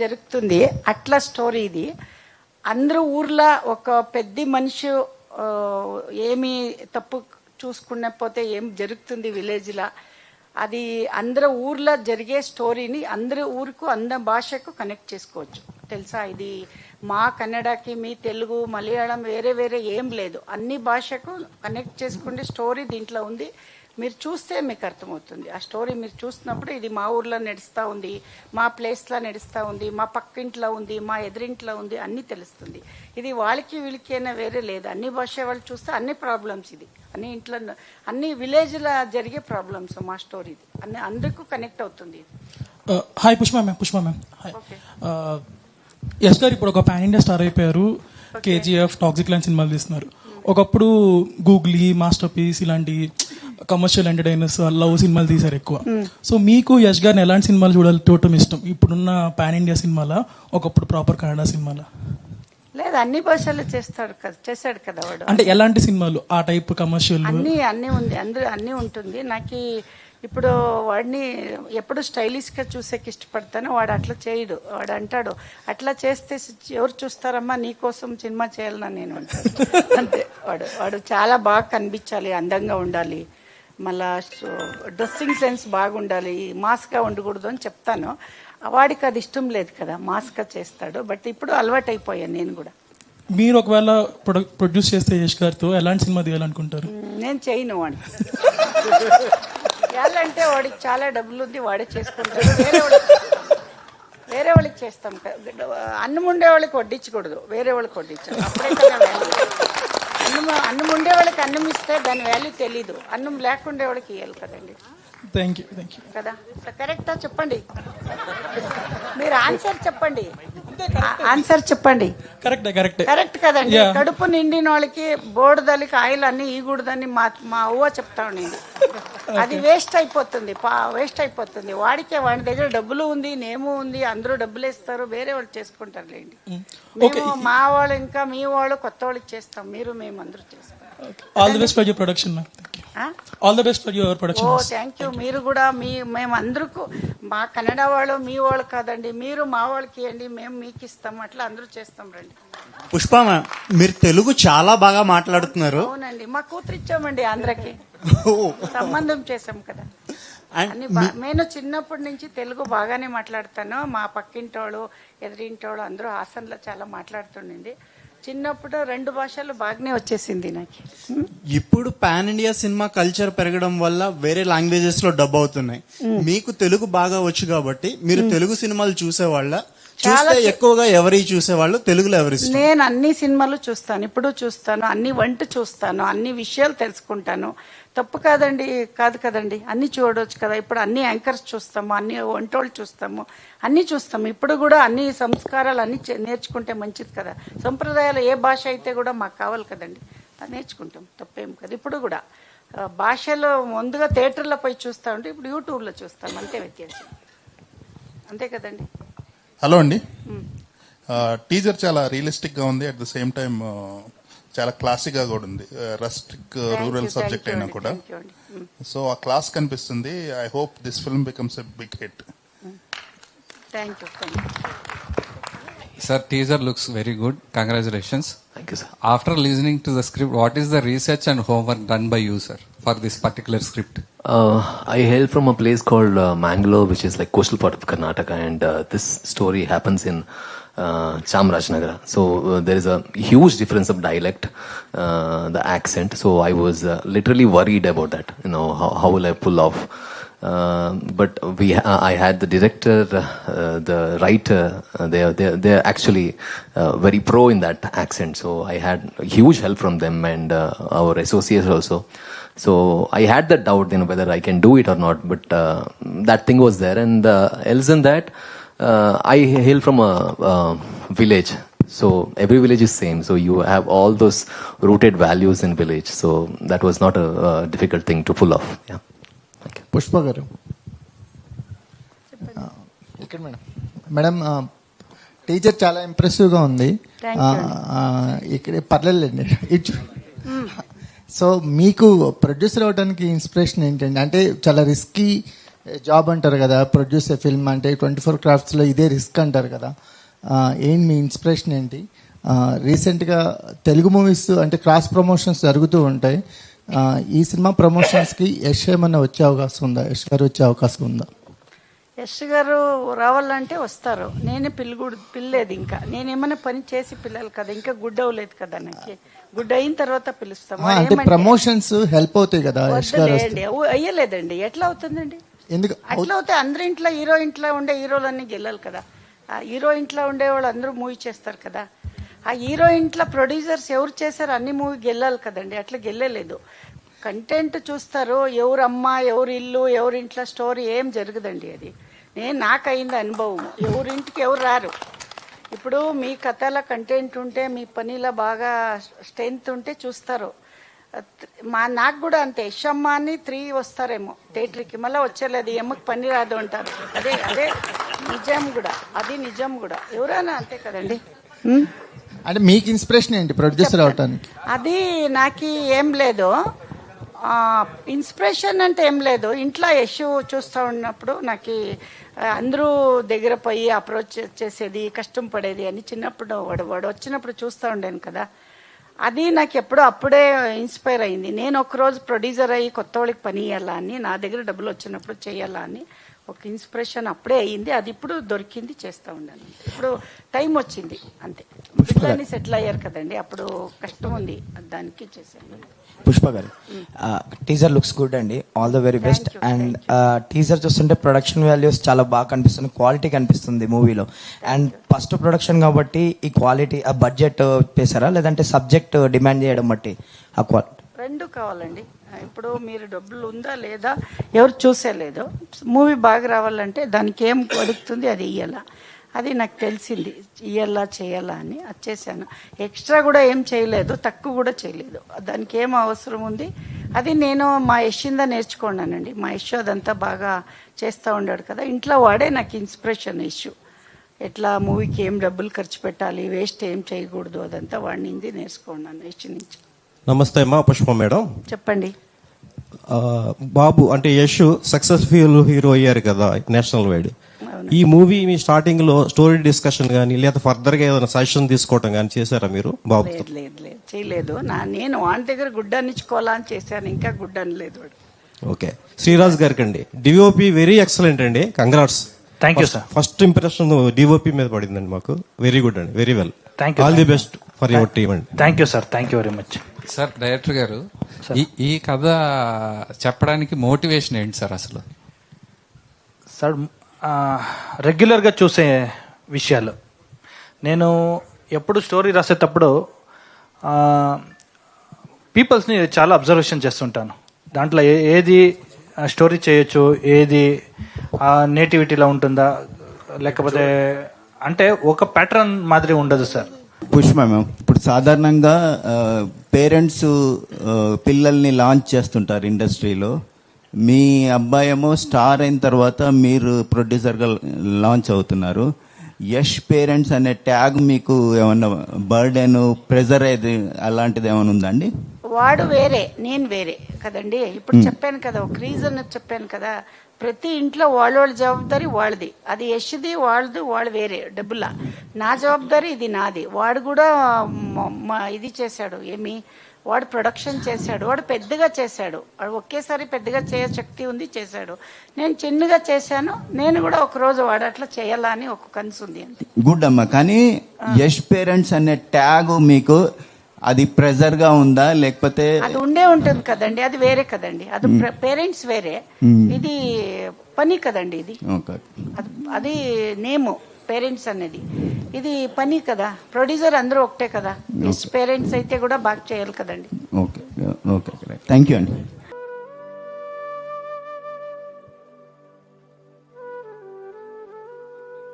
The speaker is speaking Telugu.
జరుగుతుంది. అట్లా స్టోరీ ఇది. అందరూ ఊర్లో ఒక పెద్ద మనిషి ఏమి తప్పు చూసుకున్నపోతే ఏం జరుగుతుంది విలేజ్లో? అది అందరూ ఊర్లో జరిగే స్టోరీని అందరి ఊరుకు అందరి భాషకు కనెక్ట్ చేసుకోవచ్చు. తెలుసా? ఇది మా కన్నడకి మీ తెలుగు మలయాళం వేరే వేరే ఏం లేదు. అన్ని భాషకు కనెక్ట్ చేసుకునే స్టోరీ దీంట్లో ఉంది. మీరు చూస్తే మీకు అర్థమవుతుంది. ఆ స్టోరీ మీరు చూసినప్పుడు ఇది మా ఊర్లో నడుస్తూ ఉంది మా ప్లేస్లో నడుస్తూ ఉంది మా పక్కింట్లో ఉంది మా ఎదురింట్లో ఉంది అన్నీ తెలుస్తుంది. ఇది వాళ్ళకి వీళ్ళకి అయినా వేరే లేదు. అన్ని భాష వాళ్ళు చూస్తే అన్ని ప్రాబ్లమ్స్ ఇది. అన్ని ఇంట్లో అన్ని విలేజ్లో జరిగే ప్రాబ్లమ్స్ మా స్టోరీ ఇది. అన్ని అందరికీ కనెక్ట్ అవుతుంది hi Pushpa ma'am Pushpa ma'am hi. Yash గారు ఇప్పుడు ఒక పాన్ ఇండియా స్టార్ అయిపోయారు. కేజీఎఫ్ టాక్సిక్ లైన్ సినిమాలు తీస్తున్నారు. ఒకప్పుడు గూగ్లీ మాస్టర్ పీస్ ఇలాంటి కమర్షియల్ ఎంటర్టైనర్స్ లవ్ సినిమాలు తీశారు ఎక్కువ. సో మీకు యశ్ గారిని ఎలాంటి సినిమాలు చూడాలి? చూడటం ఇష్టం. ఇప్పుడున్న పాన్ ఇండియా సినిమాల? ఒకప్పుడు ప్రాపర్ కన్నడ సినిమాల? లేదు అన్ని భాషలు చేస్తాడు కదా చేశాడు కదా వాడు. అంటే ఎలాంటి సినిమాలు? ఆ టైప్ కమర్షియల్ అన్ని అన్ని ఉంది. అందరూ అన్ని ఉంటుంది. నాకు ఇప్పుడు వాడిని ఎప్పుడు స్టైలిష్గా చూసేకి ఇష్టపడతాను. వాడు అట్లా చేయడు. వాడు అంటాడు అట్లా చేస్తే ఎవరు చూస్తారమ్మా? నీకోసం సినిమా చేయాలన్నా నేను అంతే. వాడు వాడు చాలా బాగా కనిపించాలి అందంగా ఉండాలి. మళ్ళా డ్రెస్సింగ్ సెన్స్ బాగుండాలి మాస్గా ఉండకూడదు అని చెప్తాను. వాడికి అది ఇష్టం లేదు కదా మాస్గా చేస్తాడు. బట్ ఇప్పుడు అలవాటు అయిపోయాను నేను కూడా. మీరు ఒకవేళ ప్రొడ్యూస్ చేస్తే యశ్ గారితో ఎలాంటి సినిమా తీయాలనుకుంటారు? నేను చేయను వాడిని. చేయాలంటే వాడికి చాలా డబ్బులు ఉంది వాడే చేసుకుంటాడు. వేరే వాళ్ళకి వేరే వాళ్ళకి చేస్తాం. అన్నం ఉండే వాళ్ళకి వడ్డించకూడదు. వేరే వాళ్ళకి వడ్డించాలి అప్పుడే కదా అన్నం అన్నం ఉండే వాళ్ళకి అన్నం ఇస్తే దాని వాల్యూ తెలీదు. అన్నం లేకుండే వాళ్ళకి ఇవ్వాలి కదండి? థ్యాంక్ యూ థ్యాంక్ యూ కదా? కరెక్టా? చెప్పండి. మీరు ఆన్సర్ చెప్పండి. ఆన్సర్ చెప్పండి. కరెక్టే కరెక్టే కరెక్ట్ కదండి. కడుపు నిండిన వాళ్ళకి బోర్డుదలికి ఆయిల్ అన్ని ఈగూడదని మా మా అవ్వ చెప్తా ఉండింది. అది వేస్ట్ అయిపోతుంది వేస్ట్ అయిపోతుంది. వాడికే వాడి దగ్గర డబ్బులు ఉంది నేము ఉంది అందరూ డబ్బులు ఇస్తారు వేరే వాళ్ళు చేసుకుంటారు లేండి మేము మా వాళ్ళు ఇంకా మీ వాళ్ళు కొత్త వాళ్ళకి చేస్తాం మీరు మేము అందరూ చేస్తాం all the best for production ma'am? All the best for your oh production thank you మీరు కూడా మీ మేము అందరికీ మా కన్నడ వాళ్ళు మీ వాళ్ళు కాదండి మీరు మా వాళ్ళకి ఇవ్వండి మేము మీకు ఇస్తాం అట్లా అందరూ చేస్తాం రండి. పుష్ప మ్యామ్ మీరు తెలుగు చాలా బాగా మాట్లాడుతున్నారు. అవునండి మా కూతురు ఇచ్చామండి ఆంధ్రకి. సంబంధం చేసాం కదా. బా- నేను చిన్నప్పటి నుంచి తెలుగు బాగానే మాట్లాడతాను. మా పక్కింటోళ్ళు ఎదురింటోళ్ళు అందరూ హాసన్లో చాలా మాట్లాడుతుండింది చిన్నప్పుడు రెండు భాషలు బాగానే వచ్చేసింది నాకు? ఇప్పుడు పాన్ ఇండియా సినిమా కల్చర్ పెరగడం వల్ల వేరే లాంగ్వేజెస్లో డబ్ అవుతున్నాయి. మీకు తెలుగు బాగా వచ్చు కాబట్టి మీరు తెలుగు సినిమాలు చూసేవాళ్ళ? చూస్తే ఎక్కువగా ఎవరి చూసేవాళ్ళు? తెలుగులో ఎవరి? నేను అన్ని సినిమాలు చూస్తాను ఇప్పుడు చూస్తాను అన్ని వంట చూస్తాను అన్ని విషయాలు తెలుసుకుంటాను. తప్పు కాదండి కాదు కదండి. అన్ని చూడవచ్చు కదా. ఇప్పుడు అన్ని యాంకర్స్ చూస్తాము అన్ని వంటోళ్ళు చూస్తాము అన్ని చూస్తాము. ఇప్పుడు కూడా అన్ని సంస్కారాలు అన్ని నేర్చుకుంటే మంచిది కదా. సంప్రదాయాలు ఏ భాష అయితే కూడా మాకు కావాలి కదండి. అది నేర్చుకుంటాం తప్పేం కదా. ఇప్పుడు కూడా భాషలో ముందుగా థియేటర్లో పోయి చూస్తా ఉంటే ఇప్పుడు యూట్యూబ్లో చూస్తాం. అంతే వ్యత్యాసం. అంతే కదండి. హలో అండి. టీజర్ చాలా రియలిస్టిక్గా ఉంది. అట్ ద సేమ్ టైమ్ చాలా క్లాసిక్గా కూడా ఉంది. రస్ట్రిక్ రూరల్ సబ్జెక్ట్ అయినా కూడా. సో ఆ క్లాస్ కనిపిస్తుంది. I hope this film becomes a big hit sir teaser looks very good congratulations after listening to the script what is the research and home homework done by you sir for this particular script Uh, I hail from a place called uh, Mangalore, which is like coastal part of Karnataka, and uh, this story happens in uh, Chamrajnagara. So uh, there is a huge difference of dialect, uh, the accent. So I was uh, literally worried about that. You know, how, how will I pull off? Uh, but we, uh, I had the director, uh, the writer. Uh, they are they are, they are actually very pro in that accent. So I had huge help from them and our associates also. So I had that doubt, you know, whether I can do it or not. But that thing was there, and else than that, uh, I hail from a uh, village. So every village is same. So you have all those rooted values in village. So that was not a, uh difficult thing to pull off. Yeah. Pushpa గారు. ఇక్కడ మేడం. మేడం టీచర్ చాలా ఇంప్రెసివ్గా ఉంది ఇక్కడ పర్లేదులేండి. ఇటు సో మీకు ప్రొడ్యూసర్ అవడానికి ఇన్స్పిరేషన్ ఏంటండి? అంటే చాలా రిస్కీ జాబ్ అంటారు కదా ప్రొడ్యూస్ ఏ ఫిల్మ్ అంటే ట్వంటీ ఫోర్ క్రాఫ్ట్స్లో ఇదే రిస్క్ అంటారు కదా. ఏంటి మీ ఇన్స్పిరేషన్ ఏంటి? రీసెంట్గా తెలుగు మూవీస్ అంటే క్రాస్ ప్రమోషన్స్ జరుగుతూ ఉంటాయి. ఈ సినిమా ప్రమోషన్స్కి యశ్ ఏమన్నా వచ్చే అవకాశం ఉందా? యశ్ గారు వచ్చే అవకాశం ఉందా? యశ్ గారు రావాలంటే వస్తారు. నేనే పిల్లగుడు పిల్లేదు ఇంకా. నేను ఏమైనా పని చేసి పిల్లలు కదా ఇంకా గుడ్ అవ్వలేదు కదా నాకు. గుడ్ అయిన తర్వాత పిలుస్తాం. ఆ, అంటే ప్రమోషన్స్ హెల్ప్ అవుతాయి కదా యశ్ గారు వస్తే. అయ్యలేదండి. ఎట్లా అవుతుందండి? ఎందుకు? అట్లా అవుతే అందరి ఇంట్లో హీరో ఇంట్లో ఉండే హీరోలన్నీ గెలాలి కదా. ఆ హీరో ఇంట్లో ఉండే వాళ్ళు అందరూ మూవీ చేస్తారు కదా. ఆ హీరో ఇంట్లో ప్రొడ్యూసర్స్ ఎవరు చేశారు అన్ని మూవీ గెల్లాలి కదండి. అట్లా గెల్లలేదు. కంటెంట్ చూస్తారు. ఎవరు అమ్మ ఎవరు ఇల్లు ఎవరి ఇంట్లో స్టోరీ ఏం జరగదండి అది. నేను నాకు అనుభవం. ఎవరింటికి ఎవరు రారు. ఇప్పుడు మీ కథల కంటెంట్ ఉంటే మీ పనిలో బాగా స్ట్రెంగ్త్ ఉంటే చూస్తారు. మా నాకు కూడా అంతే. యశమ్మ అని త్రీ వస్తారేమో థియేటర్కి. మళ్ళీ వచ్చేలేదు. ఎమ్మకి పని రాదు అంటారు. అదే అదే నిజం కూడా. అది నిజం కూడా. ఎవరైనా అంతే కదండి. అంటే మీకు ఇన్స్పిరేషన్ ఏంటి ప్రొడ్యూసర్ అవటానికి? అది నాకు ఏం లేదు. ఇన్స్పిరేషన్ అంటే ఏం లేదు. ఇంట్లో యశు చూస్తూ ఉన్నప్పుడు నాకు అందరూ దగ్గర పోయి అప్రోచ్ చేసేది కష్టం పడేది అని చిన్నప్పుడు వాడు వాడు వచ్చినప్పుడు చూస్తూ ఉండేను కదా. అది నాకు ఎప్పుడో అప్పుడే ఇన్స్పైర్ అయింది. నేను ఒకరోజు ప్రొడ్యూసర్ అయ్యి కొత్త వాళ్ళకి పని ఇవ్వాలా అని నా దగ్గర డబ్బులు వచ్చినప్పుడు చేయాలా అని ఒక ఇన్స్పిరేషన్ అప్పుడే అయ్యింది. అది ఇప్పుడు దొరికింది చేస్తూ ఉండాను ఇప్పుడు టైం వచ్చింది అంతే. పిల్లల్ని సెటిల్ అయ్యారు కదండి అప్పుడు కష్టం ఉంది దానికి చేశాను పుష్ప గారు టీజర్ లుక్స్ గుడ్ అండి. All the very best and teaser చూస్తుంటే ప్రొడక్షన్ వాల్యూస్ చాలా బాగా కనిపిస్తుంది క్వాలిటీ కనిపిస్తుంది మూవీలో అండ్ ఫస్ట్ ప్రొడక్షన్ కాబట్టి ఈ క్వాలిటీ ఆ బడ్జెట్ చేశారా? లేదంటే సబ్జెక్ట్ డిమాండ్ చేయడం బట్టి ఆ క్వాలిటీ రెండు కావాలండి. ఇప్పుడు మీరు డబ్బులు ఉందా లేదా ఎవరు చూసేలేదు మూవీ బాగా రావాలంటే దానికి ఏం అడుగుతుంది అది ఇయ్యాలా. అది నాకు తెలిసింది. ఇయ్యాలా చేయాలా అని అది చేశాను. ఎక్స్ట్రా కూడా ఏం చేయలేదు తక్కువ కూడా చేయలేదు. దానికి ఏం అవసరం ఉంది? అది నేను మా యశింద నేర్చుకున్నానండి. మా యశ్ అదంతా బాగా చేస్తూ ఉన్నాడు కదా. ఇంట్లో వాడే నాకు ఇన్స్పిరేషన్ ఇష్యూ. ఎట్లా మూవీకి ఏం డబ్బులు ఖర్చు పెట్టాలి వేస్ట్ ఏం చేయకూడదు అదంతా వాడి నుంచి నేర్చుకున్నాను యశ్ నుంచి. నమస్తే అమ్మా పుష్ప మేడం. చెప్పండి. బాబు అంటే యశ్ సక్సెస్ఫుల్ హీరో అయ్యారు కదా నేషనల్ వైడ్. ఈ మూవీ మీ స్టార్టింగ్లో స్టోరీ డిస్కషన్ కానీ లేదా ఫర్దర్గా ఏదైనా సజెషన్ తీసుకోవడం కానీ చేశారా మీరు బాబుతో? లేదు లేదు లేదు చేయలేదు. నా నేను వాని దగ్గర గుడ్డ అనిచ్చుకోవాలా అని చేశాను ఇంకా గుడ్డ అనలేదు ఓకే. శ్రీరాజ్ గారికి అండి డిఓపి వెరీ ఎక్సలెంట్ అండి. Congrats Thank you, sir. First impression DOP మీద పడిందండి మాకు. వెరీ గుడ్ అండి very well Thank you, all the thank you. Best for your team అండి thank you sir thank you very much sir director గారు ఈ ఈ కథ చెప్పడానికి మోటివేషన్ ఏంటి సార్ అసలు? సార్ రెగ్యులర్గా చూసే విషయాలు. నేను ఎప్పుడు స్టోరీ రాసేటప్పుడు పీపుల్స్ని చాలా అబ్జర్వేషన్ చేస్తుంటాను. దాంట్లో ఏ- ఏది స్టోరీ చేయొచ్చు ఏది నేటివిటీలో ఉంటుందా లేకపోతే అంటే ఒక ప్యాటర్న్ మాదిరి ఉండదు సార్ పుష్ప మ్యామ్ ఇప్పుడు సాధారణంగా పేరెంట్స్ పిల్లల్ని లాంచ్ చేస్తుంటారు ఇండస్ట్రీలో. మీ అబ్బాయి ఏమో స్టార్ అయిన తర్వాత మీరు ప్రొడ్యూసర్గా లాంచ్ అవుతున్నారు. యష్ పేరెంట్స్ అనే ట్యాగ్ మీకు ఏమన్నా బర్డెన్ ప్రెజర్ అలాంటిది ఏమైనా ఉందండి వాడు వేరే నేను వేరే కదండి. ఇప్పుడు చెప్పాను కదా ఒక రీజన్ చెప్పాను కదా ప్రతి ఇంట్లో వాళ్ళ వాళ్ళ జవాబారి వాళ్ళది. అది యష్ది వాళ్ళది వాళ్ళు వేరే డబ్బుల. నా జవాబారి ఇది నాది. వాడు కూడా ఇది చేశాడు ఏమి? వాడు ప్రొడక్షన్ చేశాడు వాడు పెద్దగా చేశాడు. వాడు ఒకేసారి పెద్దగా చేయ శక్తి ఉంది చేశాడు. నేను చిన్నగా చేశాను నేను కూడా ఒక రోజు వాడు అట్లా చేయాలా అని ఒక కనసు ఉంది అంతే. గుడ్ అమ్మా కానీ యష్ పేరెంట్స్ అనే ట్యాగ్ మీకు అది ప్రెజర్గా ఉందా? లేకపోతే అది ఉండే ఉంటుంది కదండి. అది వేరే కదండి. అది పేరెంట్స్ వేరే. ఇది పని కదండి ఇది. అది నేము పేరెంట్స్ అనేది. ఇది పని కదా. ప్రొడ్యూసర్ అందరూ ఒకటే కదా. పేరెంట్స్ అయితే కూడా బాగా చేయాలి కదండి. ఓకే. ఓకే. థ్యాంక్ యూ అండి.